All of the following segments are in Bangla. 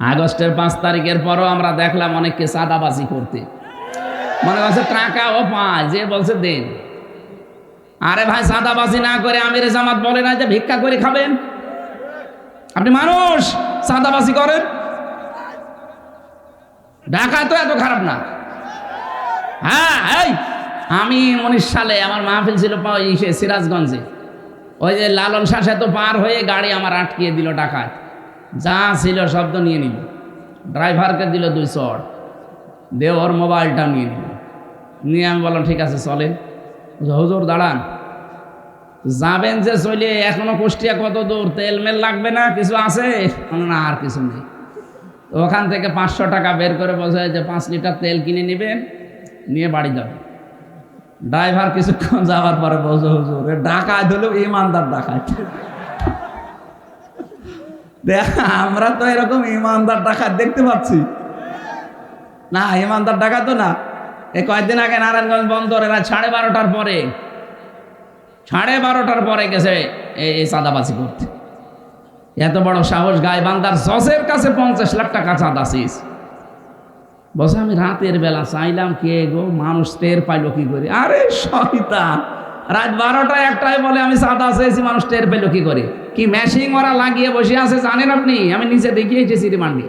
আগস্টের পাঁচ তারিখের পরও আমরা দেখলাম অনেককে চাঁদাবাজি করতে। মনে করছে টাকা ও পায়, যে বলছে দেন। আরে ভাই, চাঁদাবাজি না করে আমির জামাত বলে না যে ভিক্ষা করে খাবেন? আপনি মানুষ, চাঁদাবাজি করেন? ঢাকা তো এত খারাপ না। হ্যাঁ এই, আমি উনিশ সালে আমার মাহফিল ছিল সিরাজগঞ্জে। ওই যে লালন শাহ তো পার হয়ে গাড়ি আমার আটকিয়ে দিল ডাকাত যা ছিল শব্দ নিয়ে নিল। ড্রাইভারকে দিল দুই চড়। দে ওর মোবাইলটা নিয়ে নিল। নিয়ে আমি বললাম ঠিক আছে বলছে, হুজুর দাঁড়ান। যাবেন যে চলে এখনও কুষ্টিয়া কত দূর? তেল মেল লাগবে না? কিছু আছে? না আর কিছু নেই। ওখান থেকে পাঁচশো টাকা বের করে বলছে যে পাঁচ লিটার তেল কিনে নেবেন নিয়ে বাড়ি যাবেন। ড্রাইভার কিছুক্ষণ যাওয়ার পরে বলছে হুজুর ডাকাত হলেও ইমানদার দেখ, আমরা তো এরকম ইমানদার ডাকাত দেখতে পাচ্ছি। না, ইমানদার ডাকাত না। কয়েকদিন আগে নারায়ণগঞ্জ বন্দর এরা সাড়ে বারোটার পরে, সাড়ে বারোটার পরে গেছে এই চাঁদাবাজি করতে। এত বড় সাহস গায়ে বান্দার জজের কাছে পঞ্চাশ লাখ টাকা চাঁদা বসে আমি রাতের বেলা চাইলাম, কে গো? মানুষ টের পাইলো কি করে? আরে, শয়তান! রাত বারোটায় একটায় বলে, আমি চাঁদা চেয়েছি মানুষ টের পেল কি করে? কি মেশিং ওরা লাগিয়ে বসে আছে, জানেন আপনি? আমি নিচে দেখিয়ে এসেছি রিমান্ডে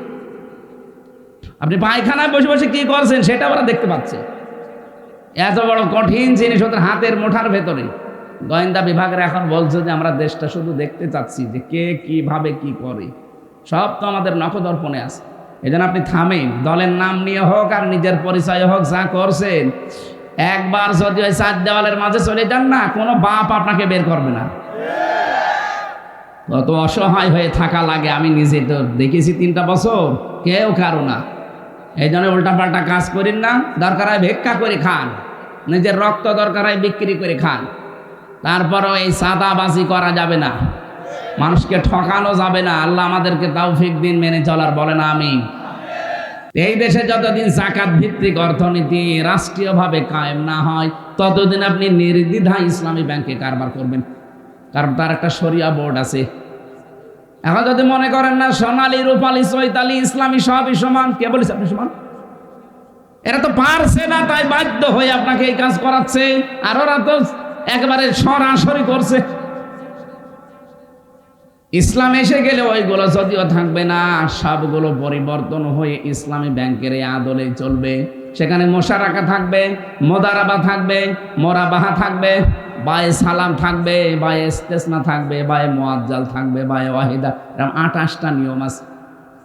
আপনি পায়খানায় বসে বসে কি করছেন সেটা ওরা দেখতে পাচ্ছে। এত বড় কঠিন জিনিস ওদের হাতের মুঠার ভেতরে। গোয়েন্দা বিভাগের এখন বলছে যে, আমরা দেশটা শুধু দেখতে চাচ্ছি যে কে কীভাবে কি করে। সব তো আমাদের নখদর্পণে আছে। এই আপনি থামেন। দলের নাম নিয়ে হোক আর নিজের পরিচয় হোক, যা করছেন। একবার যদি ওই চার দেওয়ালের মাঝে চলে যান না, কোনো বাপ আপনাকে বের করবে না। কত অসহায় হয়ে থাকা লাগে, আমি নিজে তো দেখেছি তিনটা বছর, কেউ কারও না। এই জন্য উল্টাপাল্টা কাজ করেন না, দরকার হয় ভিক্ষা করে খান, নিজের রক্ত দরকার হয় বিক্রি করে খান। তারপরও এই সাদাবাজি করা যাবে না। মানুষকে ঠকানো যাবে না। আল্লাহ আমাদেরকে তৌফিক দিন মেনে চলার বলে না আমি এই দেশে যতদিন জাকাত ভিত্তিক অর্থনীতি রাষ্ট্রীয়ভাবে কায়েম না হয়, ততদিন আপনি নির্দ্বিধায় ইসলামী ব্যাংকে কারবার করবেন। কারণ তার একটা সরিয়া বোর্ড আছে। এখন যদি মনে করেন না, সোনালী, রূপালী, চৈতালি, ইসলামী সবই সমান, কে বলিস আপনি সমান? এরা তো পারছে না, তাই বাধ্য হয়ে আপনাকে এই কাজ করাচ্ছে। আর ওরা তো একেবারে সরাসরি করছে। ইসলাম এসে গেলে ওইগুলো যদিও থাকবে না, সবগুলো পরিবর্তন হয়ে ইসলামী ব্যাংকের আদলে চলবে। সেখানে মোশারাকা থাকবে, মোদারাবা থাকবে, মোরাবাহা থাকবে, বায়ে সালাম থাকবে, বায়ে ইস্তেসনা থাকবে, বায়ে মোয়াজ্জাল থাকবে, বায়ে ওয়াহিদা, এরকম আঠাশটা নিয়ম আছে।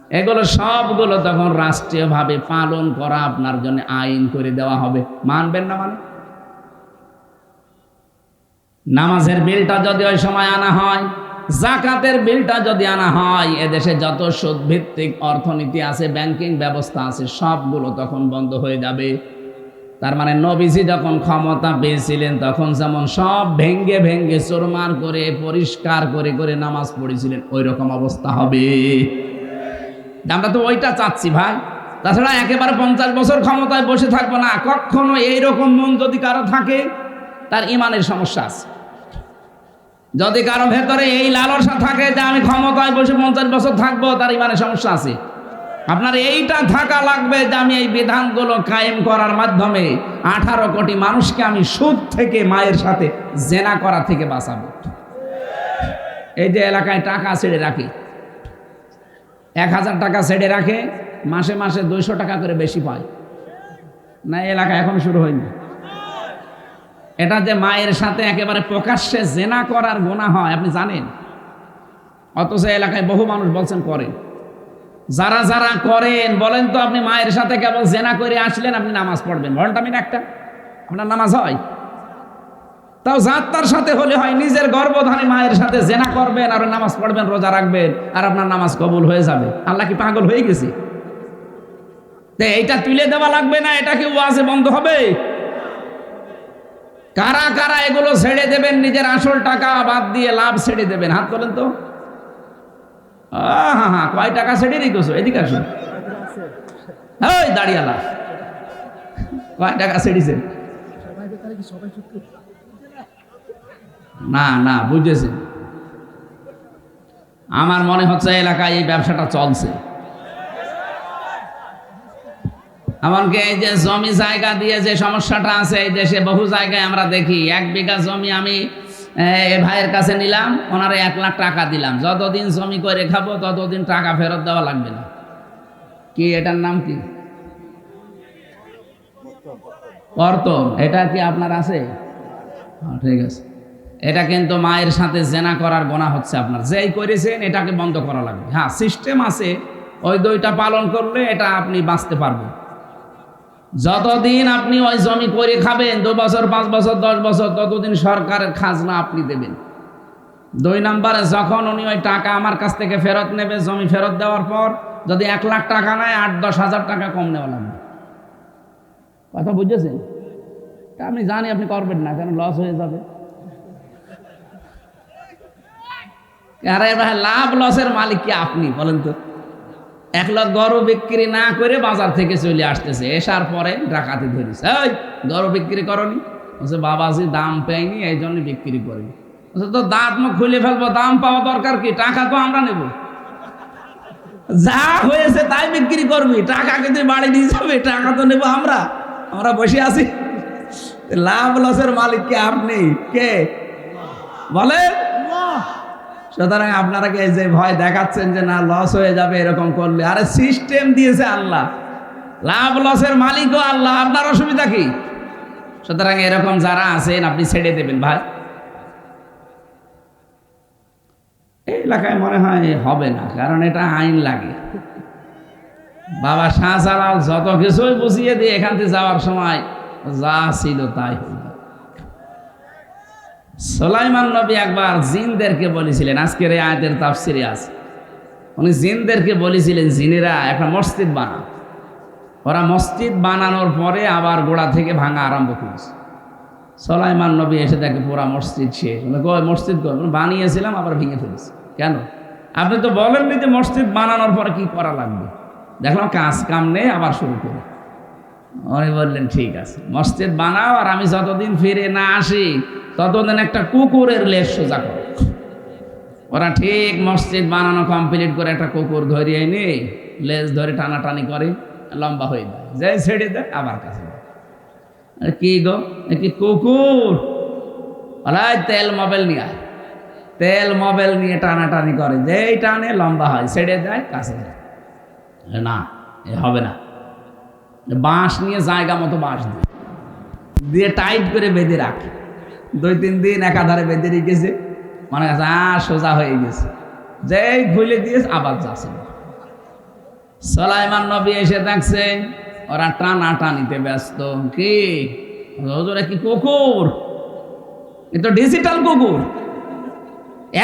এগুলো সবগুলো তখন রাষ্ট্রীয়ভাবে পালন করা আপনার জন্য আইন করে দেওয়া হবে। মানবেন না মানে? নামাজের বিলটা যদি ওই সময় আনা হয় জাকাতের বিলটা যদি আনা হয়, এদেশে যত সুদ ভিত্তিক অর্থনীতি আছে, ব্যাংকিং ব্যবস্থা আছে, সবগুলো তখন বন্ধ হয়ে যাবে। তার মানে নবীজি যখন ক্ষমতা পেয়েছিলেন, তখন যেমন সব ভেঙ্গে ভেঙ্গে চোরমার করে, পরিষ্কার করে করে নামাজ পড়েছিলেন ওই রকম অবস্থা হবে। আমরা তো ওইটা চাচ্ছি ভাই। তাছাড়া একেবারে পঞ্চাশ বছর ক্ষমতায় বসে থাকব না, কখনো এইরকম মন যদি কারও থাকে, তার ইমানের সমস্যা আছে। যদি কারও ভেতরে এই লালসা থাকে যে আমি ক্ষমতায় বসে পঞ্চাশ বছর থাকব, তার ইমানের সমস্যা আছে। আপনার এইটা থাকা লাগবে যে আমি এই বিধানগুলো কায়েম করার মাধ্যমে আঠারো কোটি মানুষকে আমি সুদ থেকে মায়ের সাথে জেনা করা থেকে বাঁচাবো। এই যে এলাকায় টাকা ছেড়ে রাখি, এক হাজার টাকা ছেড়ে রাখে, মাসে মাসে দুইশো টাকা করে বেশি পায়। না এলাকা এখন শুরু হয়নি। এটা যে মায়ের সাথে একেবারে প্রকাশ্যে জেনা করার গোনা হয়, আপনি জানেন? অথচ এলাকায় বহু মানুষ বলছেন করেন। যারা যারা করেন, বলেন তো আপনি মায়ের সাথে কেবল জেনা করে আসলেন, আপনি নামাজ পড়বেন। ঘন্টামিন একটা। আপনার নামাজ হয়? তাও যাত্রার সাথে হলে হয়, নিজের গর্ভধারী মায়ের সাথে জেনা করবেন আর নামাজ পড়বেন, রোজা রাখবেন আর আপনার নামাজ কবুল হয়ে যাবে। আল্লাহ কি পাগল হয়ে গেছে? এইটা তুলে দেওয়া লাগবে না এটা কি ওয়াজে বন্ধ হবে। কারা কারা এগুলো ছেড়ে দেবেন, নিজের আসল টাকা বাদ দিয়ে লাভ ছেড়ে দেবেন? হাত তোলেন তো। হ্যাঁ হ্যাঁ কয় টাকা ছেড়ে রেখেছো এদিকে আসুন। দাঁড়িয়ালা। কয় টাকা ছেড়েছেন না না বুঝেছেন আমার মনে হচ্ছে এলাকায় এই ব্যবসাটা চলছে। এমনকি এই যে জমি জায়গা দিয়ে যে সমস্যাটা আছে এই দেশে বহু জায়গায় আমরা দেখি এক বিঘা জমি আমি এ ভাইয়ের কাছে নিলাম ওনারে এক লাখ টাকা দিলাম। যতদিন জমি করে খাব ততদিন টাকা ফেরত দেওয়া লাগবে না। কি এটার নাম কি? অর্থ এটা কি আপনার আছে? হ্যাঁ, ঠিক আছে। এটা কিন্তু মায়ের সাথে জেনা করার গোনা হচ্ছে আপনার। যেই করেছেন এটাকে বন্ধ করা লাগবে। হ্যাঁ সিস্টেম আছে। ওই দুইটা পালন করলে এটা আপনি বাঁচতে পারবেন। যতদিন আপনি ওই জমি করে খাবেন, দু বছর, পাঁচ বছর, দশ বছর, ততদিন সরকারের খাজনা আপনি দেবেন। দুই নম্বরে, যখন উনি ওই টাকা আমার কাছ থেকে ফেরত নেবে, জমি ফেরত দেওয়ার পর, যদি এক লাখ টাকা নেয়, আট, দশ হাজার টাকা কম নেওয়া লাগবে। কথা বুঝেছেন? তা আমি জানি আপনি করবেন না, কেন লস হয়ে যাবে। আরে লাভ লসের মালিক কি আপনি, বলেন তো? এক লাখ গরু বিক্রি না করে বাজার থেকে চলে আসতেছে, এসার পরে ডাকাতি ধরিস এই, গরু বিক্রি করনি? বলছে, বাবাজি, দাম পাইনি এই জন্য বিক্রি করি বলছে তো দাঁত মুখ খুলে ফেলব, দাম পাওয়া দরকার কি? টাকা তো আমরা নেব। যা হয়েছে তাই বিক্রি করবি, টাকা কিন্তু বাড়ি নিয়ে যাবে? টাকা তো নেব আমরা আমরা বসে আছি। লাভ লসের মালিক কে আপনি কে? বলেন। সুতরাং আপনারা কি যে ভয় দেখাচ্ছেন যে না লস হয়ে যাবে এরকম করলে। আরে সিস্টেম দিয়েছে আল্লাহ। লাভ লসের মালিকও আল্লাহ। আপনার অসুবিধা কি? সুতরাং এরকম যারা আছেন, আপনি ছেড়ে দেবেন ভাই। এই এলাকায় মনে হয় হবে না, কারণ এটা আইন লাগে। বাবা শাহজালাল যত কিছুই বুঝিয়ে দিয়ে এখান থেকে যাওয়ার সময় যা ছিল তাই হইল সোলাইমান নবী একবার জিনদেরকে বলেছিলেন আজকের এই আয়াতের তাফসিরে আছে। উনি জিনদেরকে বলেছিলেন জিনেরা একটা মসজিদ বানা ওরা মসজিদ বানানোর পরে আবার গোড়া থেকে ভাঙা আরম্ভ করেছে। সোলাইমান নবী এসে দেখে পুরা মসজিদ শেষ কই মসজিদ বলে, বানিয়েছিলাম আবার ভেঙে ফেলেছি। কেন? আপনি তো বলেননি যে মসজিদ বানানোর পরে কি করা লাগবে। দেখলাম কাজ কাম নেই আবার শুরু করে। উনি বললেন ঠিক আছে মসজিদ বানাও আর আমি যতদিন ফিরে না আসি ততদিন একটা কুকুরের লেজ সোজা করো। ওরা ঠিক মসজিদ বানানো কমপ্লিট করে একটা কুকুর ধরিয়ে এনে লেজ ধরে টানাটানি করে, লম্বা হয়ে যায়। যে ছেড়ে দেয়, আবার কাছে কি গো? কি কুকুর? ওলাই তেল মোবাইল নিয়ে তেল মোবাইল নিয়ে টানাটানি করে। যেই টানে লম্বা হয়, ছেড়ে দেয়, কাছে না, এ হবে না। বাঁশ নিয়ে জায়গা মতো বাঁশ দিয়ে দিয়ে টাইট করে বেঁধে রাখে। দুই তিন দিন একাধারে বেঁধে রেখেছে। মনে কাছে আ সোজা হয়ে গেছে। যেই খুলে দিয়েছে আবার যাচ্ছে। সলাইমান নবী এসে দেখছে, ওরা টানা টানিতে ব্যস্ত। কি? ওরা কি কুকুর? এ তো ডিজিটাল কুকুর।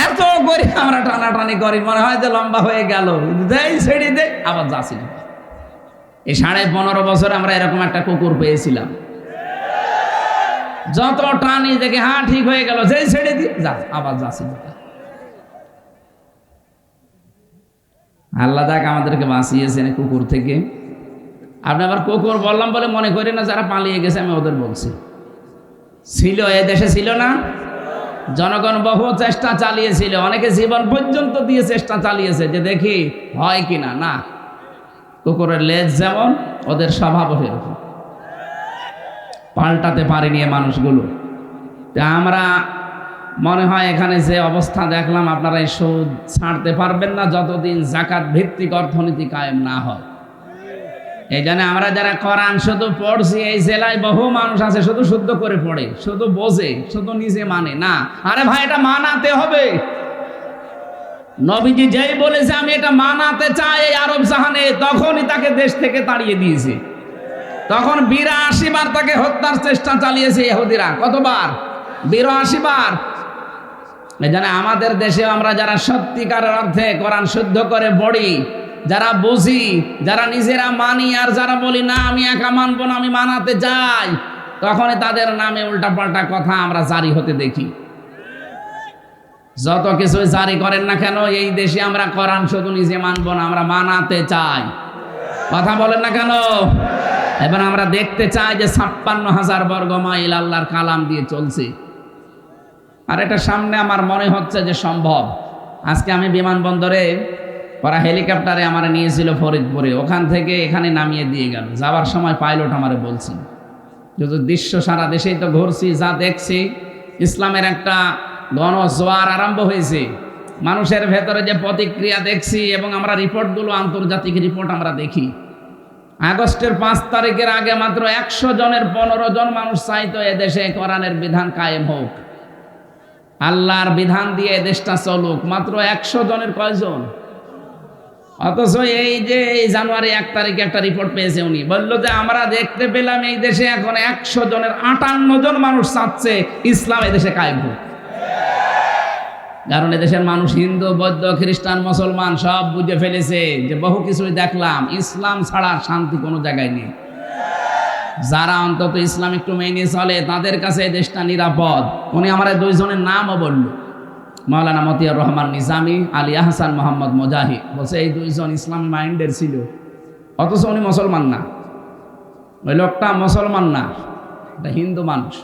এত করে আমরা টানাটানি করি, মনে হয় যে লম্বা হয়ে গেল। দেই ছেড়ে দে আবার যাচ্ছি। এই সাড়ে পনেরো বছর আমরা এরকম একটা কুকুর পেয়েছিলাম। যত টানি দেখে হ্যাঁ ঠিক হয়ে গেল। যেই ছেড়ে দি যা, আবার যাচ্ছি আল্লাহ যাক আমাদেরকে বাঁচিয়েছেন কুকুর থেকে। আপনি আবার কুকুর বললাম বলে মনে করি না, যারা পালিয়ে গেছে, আমি ওদের বলছি। ছিল, এ দেশে ছিল না? জনগণ বহু চেষ্টা চালিয়েছিল। অনেকে জীবন পর্যন্ত দিয়ে চেষ্টা চালিয়েছে যে দেখি হয় কিনা। না, কুকুরের লেজ যেমন, ওদের স্বভাবও সেরকম। পাল্টাতে পারেনি এ মানুষগুলো। তা আমরা মনে হয় এখানে যে অবস্থা দেখলাম, আপনারা এই সুদ ছাড়তে পারবেন না যতদিন জাকাত ভিত্তিক অর্থনীতি কায়েম না হয়। এই জন্য আমরা যারা করান শুধু পড়ছি, এই জেলায় বহু মানুষ আছে, শুধু শুদ্ধ করে পড়ে, শুধু বোঝে, শুধু নিজে মানে না। আরে ভাই, এটা মানাতে হবে। নবীজি যেই বলেছে, আমি এটা মানাতে চাই আরব জাহানে তখনই তাকে দেশ থেকে তাড়িয়ে দিয়েছে। তখন বিরাশি বার তাকে হত্যার চেষ্টা চালিয়েছে ইহুদিরা। কতবার? বিরাশি বার। এই জন্য আমাদের দেশে আমরা যারা সত্যিকারের অর্থে কোরআন শুদ্ধ করে পড়ি, যারা বুঝি, যারা নিজেরা মানি আর যারা বলি, না, আমি একা মানবো না, আমি মানাতে চাই, তখনই তাদের নামে উল্টাপাল্টা কথা আমরা জারি হতে দেখি। যত কিছু জারি করেন না কেন, এই দেশে আমরা কোরআন শুধু নিজে মানবো না, আমরা মানাতে চাই। কথা বলেন না কেন? এবার আমরা দেখতে চাই যে ছাপ্পান্ন হাজার বর্গ মাইল আল্লাহর কালাম দিয়ে চলছে। আর এটা সামনে আমার মনে হচ্ছে যে সম্ভব। আজকে আমি বিমানবন্দরে ওরা হেলিকপ্টারে আমার নিয়েছিল ফরিদপুরে। ওখান থেকে এখানে নামিয়ে দিয়ে গেল। যাওয়ার সময় পাইলট আমারে বলছিল যেহেতু দৃশ্য সারা দেশেই তো ঘুরছি, যা দেখছি, ইসলামের একটা গণজোয়ার আরম্ভ হয়েছে। মানুষের ভেতরে যে প্রতিক্রিয়া দেখছি এবং আমরা রিপোর্টগুলো আন্তর্জাতিক রিপোর্ট আমরা দেখি আগস্টের পাঁচ তারিখের আগে মাত্র একশো জনের পনেরো জন মানুষ চাইতো এদেশে কোরআনের বিধান কায়েম হোক। আল্লাহর বিধান দিয়ে দেশটা চলুক। মাত্র একশো জনের কয়জন? অথচ এই যে এই জানুয়ারি এক তারিখে একটা রিপোর্ট পেয়েছে উনি। বলল যে, আমরা দেখতে পেলাম এই দেশে এখন একশো জনের আটান্ন জন মানুষ চাচ্ছে ইসলাম এদেশে কায়েম হোক। কারণ এদেশের মানুষ হিন্দু, বৌদ্ধ, খ্রিস্টান, মুসলমান সব বুঝে ফেলেছে যে বহু কিছুই দেখলাম, ইসলাম ছাড়া শান্তি কোনো জায়গায় নেই। যারা অন্তত ইসলাম একটু মেনে চলে, তাদের কাছে দেশটা নিরাপদ। উনি আমার দুইজনের নামও বলল। মাওলানা মতিয়ার রহমান নিজামি, আলী আহসান মোহাম্মদ মোজাহি, বলছে, এই দুইজন ইসলাম মাইন্ডের ছিল। অথচ উনি মুসলমান না। ওই লোকটা মুসলমান না, এটা হিন্দু মানুষ।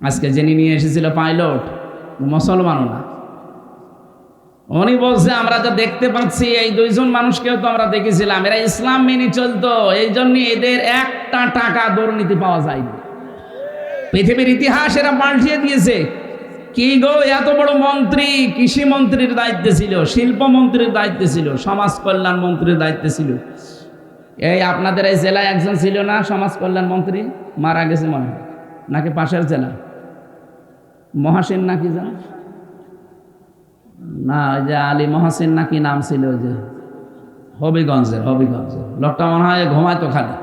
আজকে যিনি নিয়ে এসেছিল পাইলট মুসলমানও না। উনি বলছে, আমরা যা দেখতে পাচ্ছি, এই দুইজন মানুষকেও তো আমরা দেখেছিলাম। এরা ইসলাম মেনে চলতো, এই জন্য এদের একটা টাকা দুর্নীতি পাওয়া যায়নি। পৃথিবীর ইতিহাস এরা পাল্টিয়ে দিয়েছে। কি গো, এত বড় মন্ত্রী কৃষি মন্ত্রীর দায়িত্বে ছিল শিল্প মন্ত্রীর দায়িত্বে ছিল সমাজ কল্যাণ মন্ত্রীর দায়িত্বে ছিল। এই আপনাদের এই জেলায় একজন ছিল না সমাজ কল্যাণ মন্ত্রী, মারা গেছে মনে নাকি পাশের জেলা? মহাসিন নাকি জানো? না, ওই যে আলী মহাসিন নাকি নাম ছিল ওই যে। হবিগঞ্জের হবিগঞ্জের। লোকটা মনে হয় ঘুমাইতো খালি।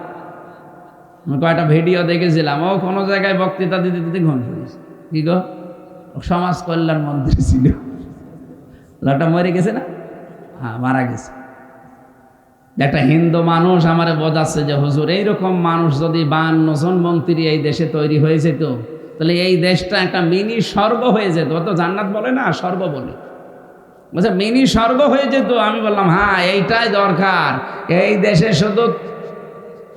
আমি কয়েকটা ভিডিও দেখেছিলাম। ও কোনো জায়গায় বক্তৃতা দিতে দিতে ঘুম পড়েছে কি গো? সমাজ কল্যাণ মন্ত্রী ছিল। লোকটা মরে গেছে না? হ্যাঁ মারা গেছে। একটা হিন্দু মানুষ আমারে বোঝাচ্ছে যে, হুজুর, এইরকম মানুষ যদি বান্ন জন মন্ত্রী এই দেশে তৈরি হয়েছে যেত তাহলে এই দেশটা একটা মিনি স্বর্গ হয়ে যেত। অত জান্নাত বলে না, স্বর্গ বলে। বলছে, মিনি স্বর্গ হয়ে যেত। আমি বললাম হ্যাঁ এইটাই দরকার। এই দেশে শুধু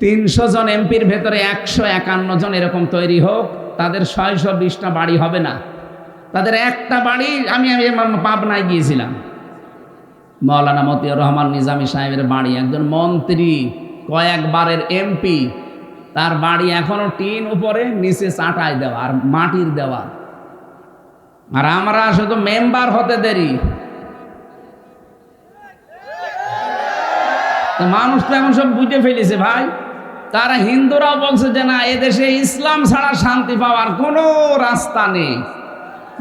তিনশো জন এমপির ভেতরে একশো একান্ন জন এরকম তৈরি হোক, তাদের ছয়শো বিশটা বাড়ি হবে না। তাদের একটা বাড়ি আমি পাবনায় গিয়েছিলাম। মৌলানা মতিউর রহমান নিজামী সাহেবের বাড়ি। একজন মন্ত্রী, কয়েকবারের এমপি। তার বাড়ি এখনও টিন উপরে, নিচে চাটাই দেওয়া আর মাটির দেওয়া আর আমরা শুধু মেম্বার হতে দেরি। মানুষ তো এখন সব বুঝে ফেলেছে ভাই। তারা হিন্দুরাও বলছে যে না এদেশে ইসলাম ছাড়া শান্তি পাওয়ার কোনো রাস্তা নেই।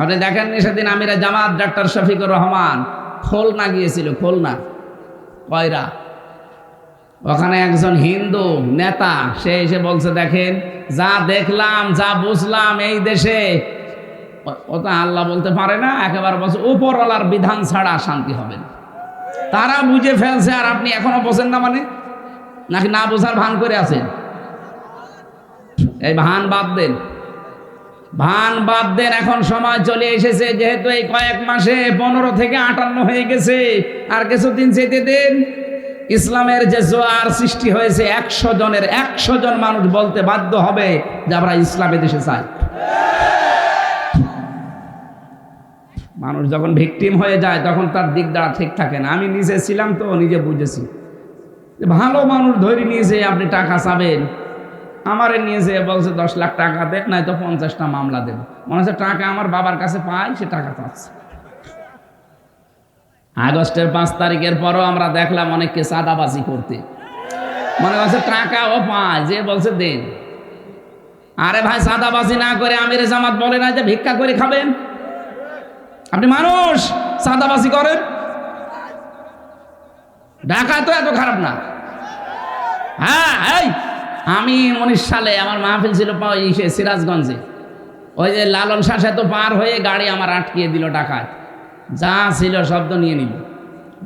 আপনি দেখেননি সেদিন আমিরা জামাত ডাক্তার শফিকুর রহমান, খোলনা গিয়েছিল, খোলনা, কয়রা। ওখানে একজন হিন্দু নেতা, সে এসে বলছে, দেখেন, যা দেখলাম, যা বুঝলাম এই দেশে, ও- তো আল্লাহ বলতে পারে না, একেবারে বলছে, উপরওয়ালার বিধান ছাড়া শান্তি হবে না। তারা বুঝে ফেলছে, আর আপনি এখনও বোঝেন না মানে? নাকি না বোঝার ভান করে আছেন? এই ভান বাদ দেন। ভান বাদ দেন, এখন সময় চলে এসেছে, যেহেতু এই কয়েক মাসে পনেরো থেকে আটান্ন হয়ে গেছে, আর কিছুদিন যেতে দেন। ইসলামের যে জোয়ার সৃষ্টি হয়েছে, একশো জনের একশো জন মানুষ বলতে বাধ্য হবে যে আমরা ইসলামে দেশে চাই। মানুষ যখন ভিকটিম হয়ে যায়, তখন তার দিক দ্বারা ঠিক থাকে না। আমি নিজে ছিলাম তো, নিজে বুঝেছি। ভালো মানুষ ধরে নিয়েছে আপনি টাকা চাবেন, আমারে নিয়েছে বলছে, দশ লাখ টাকা দেন নাই তো পঞ্চাশটা মামলা দেব মনে হচ্ছে টাকা আমার বাবার কাছে পাই, সে টাকা পাচ্ছে। আগস্টের পাঁচ তারিখের পরও আমরা দেখলাম অনেককে চাঁদাবাজি করতে। মনে হচ্ছে টাকাও পায়, যে বলছে দেন। আরে ভাই, চাঁদাবাজি না করে আমির জামাত বলে না যে ভিক্ষা করে খাবেন? আপনি মানুষ, চাঁদাবাজি করেন? ঢাকায় তো এত খারাপ না। হ্যাঁ এই, আমি উনিশ সালে আমার মাহফিল ছিল সিরাজগঞ্জে। ওই যে লালন শাহ তো পার হয়ে গাড়ি আমার আটকিয়ে দিল টাকায় যা ছিল শব্দ নিয়ে নিল।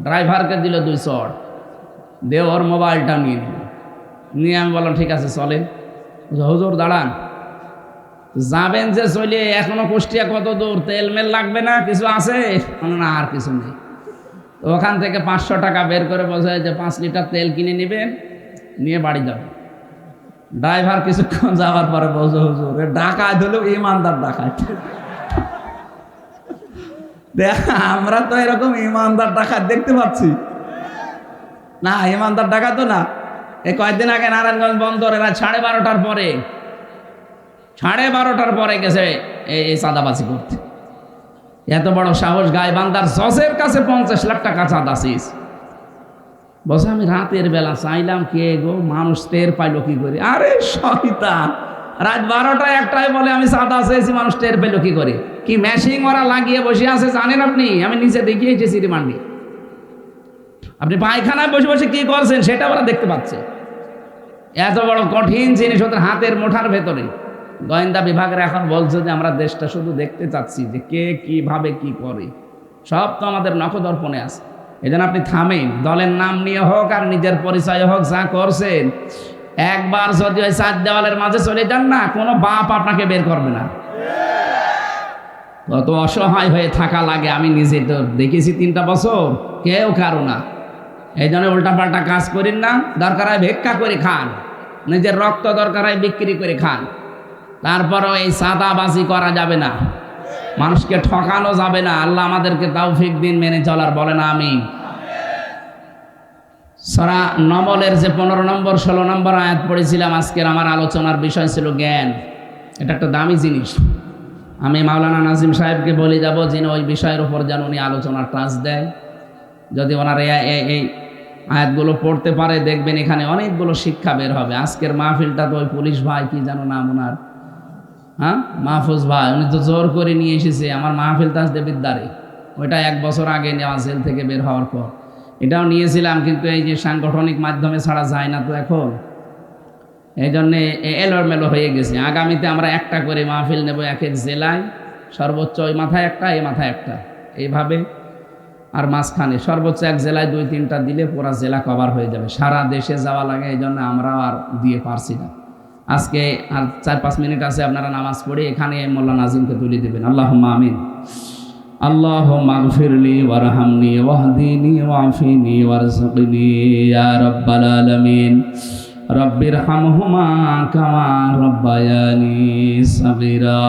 ড্রাইভারকে দিল দুই চড় দে ওর মোবাইলটা নিয়ে নিল। নিয়ে আমি বললাম, ঠিক আছে চলেন হুজুর, দাঁড়ান। যাবেন যে চলে, এখনও কুষ্টিয়া কত দূর? তেল মেল লাগবে না? কিছু আছে? না আর কিছু নেই। ওখান থেকে পাঁচশো টাকা বের করে বলছে যে, পাঁচ লিটার তেল কিনে নেবেন, নিয়ে বাড়ি যাবেন। ড্রাইভার কিছুক্ষণ যাওয়ার পরে বলছে, হুজুর ডাকায় ধরলেও ইমানদার ডাকায় আমরা তো এরকম ইমানদার ডাকাত দেখতে পাচ্ছি। না, ইমানদার ডাকাত না। এই কয়েকদিন আগে নারায়ণগঞ্জ বন্দর এরা সাড়ে বারোটার পরে, সাড়ে বারোটার পরে গেছে এই চাঁদাবাজি করতে। এত বড় সাহস গায়ে বান্দার জজের কাছে পঞ্চাশ লাখ টাকা চাঁদা শেষ। বসে আমি রাতের বেলা চাইলাম, কে গো? মানুষ টের পাইলো কি করে? আরে শয়তান! রাত বারোটায় একটাই বলে, আমি চাঁদা চেয়েছি, মানুষ টের পেল কি করে? কি মেশিং ওরা লাগিয়ে বসে আছে, জানেন আপনি? আমি নিচে দেখিয়ে এসেছি রিমান্ডে আপনি পায়খানায় বসে বসে কি করছেন, সেটা ওরা দেখতে পাচ্ছে। এত বড় কঠিন জিনিস ওদের হাতের মোঠার ভেতরে। গোয়েন্দা বিভাগের এখন বলছে যে, আমরা দেশটা শুধু দেখতে চাচ্ছি যে কে কীভাবে কি করে। সব তো আমাদের নখদর্পণে আছে। এই আপনি থামেন। দলের নাম নিয়ে হোক আর নিজের পরিচয় হোক, যা করছেন একবার যদি ওই চার দেওয়ালের মাঝে চলে যান না, কোনো বাপ আপনাকে বের করবে না। কত অসহায় হয়ে থাকা লাগে, আমি নিজে তো দেখেছি তিনটা বছর, কেউ কারও না। এই জন্য উল্টাপাল্টা কাজ করেন না দরকার হয় ভিক্ষা করে খান, নিজের রক্ত দরকার হয় বিক্রি করে খান। তারপরও এই সাদাবাজি করা যাবে না। মানুষকে ঠকানো যাবে না। আল্লাহ আমাদেরকে তৌফিক দিন, মেনে চলার বলে না আমি সরা নমলের যে পনেরো নম্বর, ষোলো নম্বর আয়াত পড়েছিলাম আজকের, আমার আলোচনার বিষয় ছিল জ্ঞান। এটা একটা দামি জিনিস। আমি মাওলানা নাজিম সাহেবকে বলে যাব, যিনি ওই বিষয়ের উপর যেন উনি আলোচনার টাচ দেয়। যদি ওনার এই আয়াতগুলো পড়তে পারে, দেখবেন এখানে অনেকগুলো শিক্ষা বের হবে। আজকের মাহফিলটা তো ওই পুলিশ ভাই, কি জানো নাম ওনার। হ্যাঁ? মাহফুজ ভাই, উনি তো জোর করে নিয়ে এসেছে। আমার মাহফিল তাজ দেবিদ্দারে ওইটা এক বছর আগে নেওয়া জেল থেকে বের হওয়ার পর। এটাও নিয়েছিলাম, কিন্তু এই যে সাংগঠনিক মাধ্যমে ছাড়া যায় না তো এখন। এই জন্যে এ- এলোমেলো হয়ে গেছে। আগামীতে আমরা একটা করে মাহফিল নেব এক এক জেলায়। সর্বোচ্চ ওই মাথায় একটা, এই মাথায় একটা। এইভাবে আর মাঝখানে সর্বোচ্চ এক জেলায় দুই তিনটা দিলে পুরা জেলা কভার হয়ে যাবে। সারা দেশে যাওয়া লাগে, এই জন্য আমরাও আর দিয়ে পারছি না। আজকে আর চার পাঁচ মিনিট আছে, আপনারা নামাজ পড়ে এখানে মোল্লা নাজিমকে তুলে দেবেন। আল্লাহ আমিন। আল্লাহ মাগফিরলি ওয়ারহামনি ওয়াহদিনি ওয়াফিনি ওয়ারzuqনি ইয়া রাব্বাল আলামিন। রব্বির হামহুমা কামা রব্বায়ানি সাগীরা।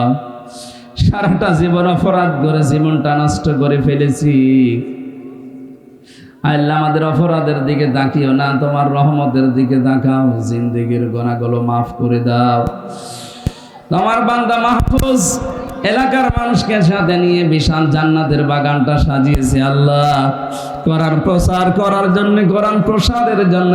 সারাটা জীবন অপরাধ করে জীবনটা নষ্ট করে ফেলেছি। আল্লাহ আমাদের অপরাধের দিকে তাকিও না, তোমার রহমতের দিকে তাকাও, জিন্দেগির গোনাগুলো মাফ করে দাও। তোমার বান্দা মাহফুজ এলাকার মানুষকে সাথে নিয়ে বিশাল জান্নাতের বাগানটা সাজিয়েছে আল্লাহ। করার প্রসার করার জন্য করান প্রসাদের জন্য